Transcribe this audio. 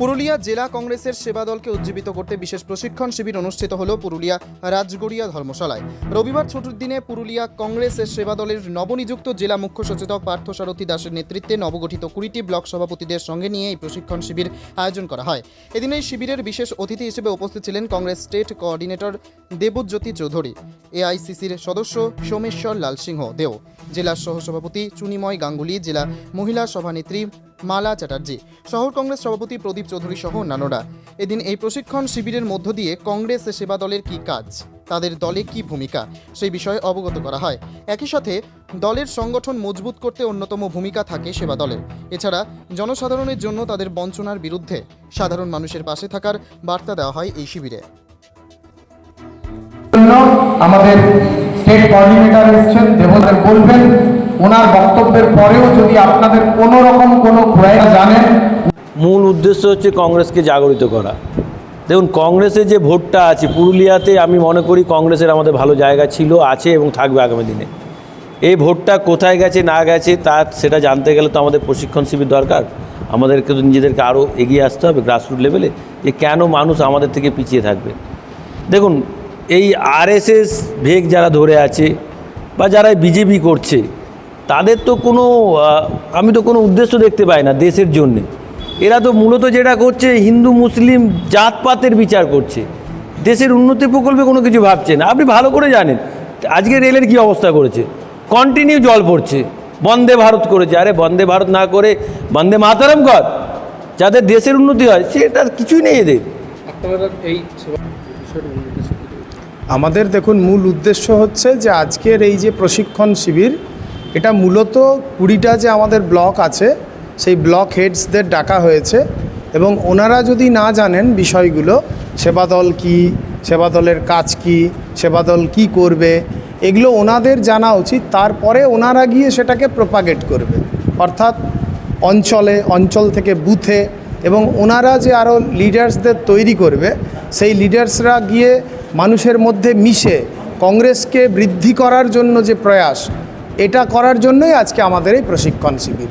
পুরুলিয়া জেলা কংগ্রেসের সেবা দলকে উজ্জীবিত করতে বিশেষ প্রশিক্ষণ শিবির অনুষ্ঠিত হল পুরুলিয়া রাজগড়িয়া ধর্মশালায়। রবিবার ছুটির দিনে পুরুলিয়া কংগ্রেসের সেবা দলের নবনিযুক্ত জেলা মুখ্য সচেতক পার্থসারথী দাসের নেতৃত্বে নবগঠিত কুড়িটি ব্লক সভাপতিদের সঙ্গে নিয়ে এই প্রশিক্ষণ শিবির আয়োজন করা হয়। এদিন এই শিবিরের বিশেষ অতিথি হিসেবে উপস্থিত ছিলেন কংগ্রেস স্টেট কোঅর্ডিনেটর দেবজ্যোতি চৌধুরী, এআইসিসির সদস্য সোমেশ্বর লাল সিংহ দেও, জেলা সহসভাপতি চুনিময় গাঙ্গুলি, জেলা মহিলা সভানেত্রী মালা চ্যাটার্জি, শহর কংগ্রেস সভাপতি প্রদীপ চৌধুরী সহ অন্যান্যরা। এদিন এই প্রশিক্ষণ শিবিরের মধ্য দিয়ে কংগ্রেস সেবা দলের কী কাজ, তাদের দলে কি ভূমিকা, সেই বিষয়ে অবগত করা হয়। একই সাথে, দলের সংগঠন মজবুত করতে অন্যতম ভূমিকা থাকে সেবা দলের। এছাড়া, জনসাধারণের জন্য তাদের বঞ্চনার বিরুদ্ধে সাধারণ মানুষের পাশে থাকার বার্তা দেওয়া হয় এই শিবিরে। আমাদের স্টেট কোঅর্ডিনেটর এসছেন দেবদের বলবেন ওনার বক্তব্যের পরেও যদি আপনাদের কোনো রকম কোনো প্রয়াস জানেন, মূল উদ্দেশ্য হচ্ছে কংগ্রেসকে জাগরিত করা। দেখুন কংগ্রেসের যে ভোটটা আছে, পুরুলিয়াতে আমি মনে করি কংগ্রেসের আমাদের ভালো জায়গা ছিল, আছে এবং থাকবে আগামী দিনে। এই ভোটটা কোথায় গেছে, না গেছে, তা সেটা জানতে গেলে তো আমাদের প্রশিক্ষণ শিবির দরকার। আমাদেরকে তো নিজেদেরকে আরও এগিয়ে আসতে হবে গ্রাসরুট লেভেলে যে কেন মানুষ আমাদের থেকে পিছিয়ে থাকবে। দেখুন, এই আরএসএস ভেগ যারা ধরে আছে, বা যারা বিজেপি করছে তাদের তো কোনো আমি তো কোনো উদ্দেশ্য দেখতে পাই না দেশের জন্যে। এরা তো মূলত যেটা করছে হিন্দু মুসলিম জাতপাতের বিচার করছে। দেশের উন্নতি প্রকল্পে কোনো কিছু ভাবছে না। আপনি ভালো করে জানেন আজকে রেলের কি অবস্থা করেছে। কন্টিনিউ জল পড়ছে বন্দে ভারত করেছে। আরে বন্দে ভারত না করে বন্দে মাতারাম কর যাদের দেশের উন্নতি হয় সেটা কিছুই নেই এদের। আমাদের দেখুন মূল উদ্দেশ্য হচ্ছে যে আজকের এই যে প্রশিক্ষণ শিবির এটা মূলত কুড়িটা যে আমাদের ব্লক আছে, সেই ব্লক হেডসদের ডাকা হয়েছে এবং ওনারা যদি না জানেন বিষয়গুলো সেবাদল কি সেবাদলের কাজ কি সেবাদল কি করবে, এগুলো ওনাদের জানা উচিত, তারপরে ওনারা গিয়ে সেটাকে প্রপাগেট করবে। অর্থাৎ অঞ্চলে, অঞ্চল থেকে বুথে এবং ওনারা যে আরও লিডার্সদের তৈরি করবে, সেই লিডার্সরা গিয়ে মানুষের মধ্যে মিশে, কংগ্রেসকে বৃদ্ধি করার জন্য যে প্রয়াস এটা করার জন্যই আজকে আমাদের এই প্রশিক্ষণ শিবির।